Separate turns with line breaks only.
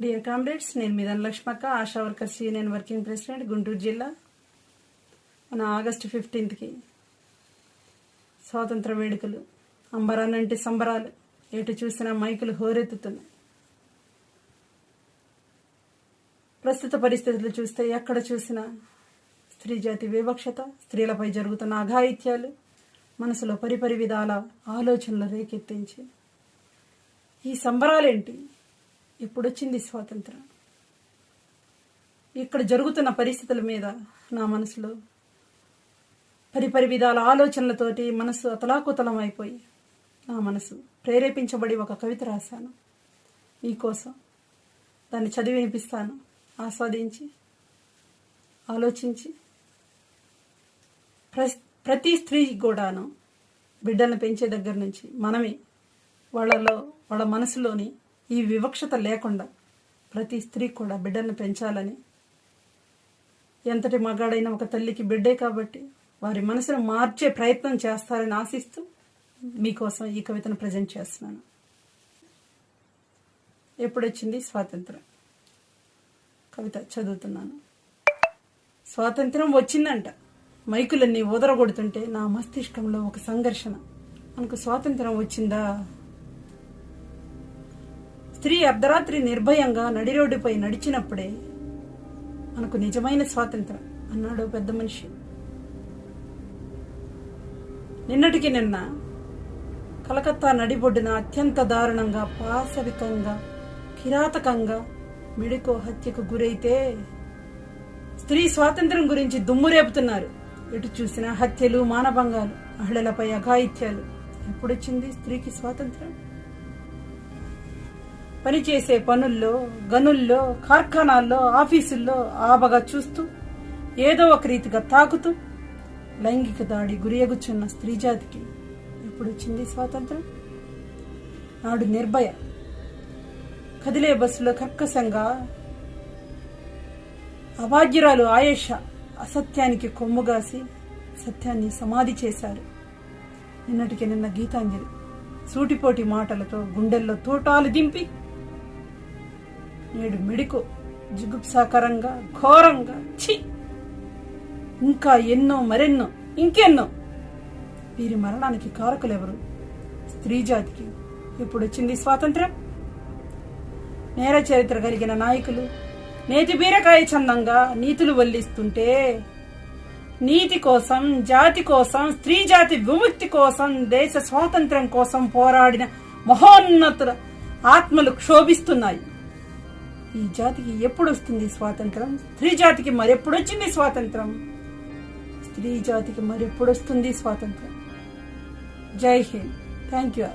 Dear comrades నేను మీదన్ Lakshmakka ASHA workers union working president Guntur జిల్లా. మన ఆగస్టు ఫిఫ్టీన్త్కి స్వాతంత్ర వేడుకలు అంబరానంటి సంబరాలు ఎటు చూసినా మైకులు హోరెత్తుతున్నాయి. ప్రస్తుత పరిస్థితులు చూస్తే ఎక్కడ చూసినా స్త్రీ జాతి వివక్షత స్త్రీలపై జరుగుతున్న అఘాయిత్యాలు మనసులో పరిపరి విధాల ఆలోచనలు రేకెత్తించి. ఈ సంబరాలేంటి? ఎప్పుడొచ్చింది స్వాతంత్రం. ఇక్కడ జరుగుతున్న పరిస్థితుల మీద నా మనసులో పరిపరి విధాల ఆలోచనలతోటి మనసు అతలాకుతలం అయిపోయి నా మనసు ప్రేరేపించబడి ఒక కవిత రాశాను. మీకోసం దాన్ని చదివి వినిపిస్తాను. ఆస్వాదించి ఆలోచించి ప్ర- ప్రతి స్త్రీ కూడాను బిడ్డలను పెంచే దగ్గర నుంచి మనమే వాళ్ళలో వాళ్ళ మనసులోని ఈ వివక్షత లేకుండా ప్రతి స్త్రీ కూడా బిడ్డలను పెంచాలని. ఎంతటి మగాడైన ఒక తల్లికి బిడ్డే కాబట్టి వారి మనసును మార్చే ప్రయత్నం చేస్తారని ఆశిస్తూ మీకోసం ఈ కవితను ప్రజెంట్ చేస్తున్నాను. ఎప్పుడొచ్చింది స్వాతంత్రం? కవిత చదువుతున్నాను. స్వాతంత్రం వచ్చిందంట. మైకులన్నీ ఊదరగొడుతుంటే నా మస్తిష్కంలో ఒక సంఘర్షణ. మనకు స్వాతంత్రం వచ్చిందా? స్త్రీ అర్ధరాత్రి నిర్భయంగా నడి రోడ్డుపై నడిచినప్పుడే మనకు నిజమైన స్వాతంత్రం అన్నాడు పెద్ద మనిషి. నిన్నటికి నిన్న కలకత్తా నడిబొడ్డున అత్యంత దారుణంగా పాశవికంగా కిరాతకంగా మిడికో హత్యకు గురైతే స్త్రీ స్వాతంత్రం గురించి దుమ్ము రేపుతున్నారు. ఎటు చూసినా హత్యలు మానభంగాలు మహిళలపై అఘాయిత్యాలు. ఎప్పుడొచ్చింది స్త్రీకి స్వాతంత్రం? పనిచేసే పనుల్లో గనుల్లో కార్ఖానాల్లో ఆఫీసుల్లో ఆబగా చూస్తూ ఏదో ఒక రీతిగా తాకుతూ లైంగిక దాడి గురియగుచున్న స్త్రీ జాతికి ఎప్పుడొచ్చింది స్వాతంత్రం? నాడు నిర్భయ. కదిలే బస్సులో కర్కశంగా అభాగ్యురాలు ఆయేష అసత్యానికి కొమ్ముగాసి సత్యాన్ని సమాధి చేశారు. నిన్నటికి నిన్న గీతాంజలి సూటిపోటి మాటలతో గుండెల్లో తూటాలు దింపి నేడు మెడికో జుగుప్సాకరంగా ఘోరంగా ఛీ! ఇంకా ఎన్నో మరెన్నో ఇంకెన్నో! వీరి మరణానికి కారకులెవరు? స్త్రీ జాతికి ఎప్పుడొచ్చింది స్వాతంత్ర్యం? నేర చరిత్ర కలిగిన నాయకులు నేతి బీరకాయ చందంగా నీతులు వల్లిస్తుంటే నీతి కోసం జాతి కోసం స్త్రీ జాతి విముక్తి కోసం దేశ స్వాతంత్ర్యం కోసం పోరాడిన మహోన్నతుల ఆత్మలు క్షోభిస్తున్నాయి. ఈ జాతికి ఎప్పుడు వస్తుంది స్వాతంత్రం? స్త్రీ జాతికి మరెప్పుడొచ్చింది స్వాతంత్రం? స్త్రీ జాతికి మరెప్పుడొస్తుంది స్వాతంత్రం? జై హింద్. Thank you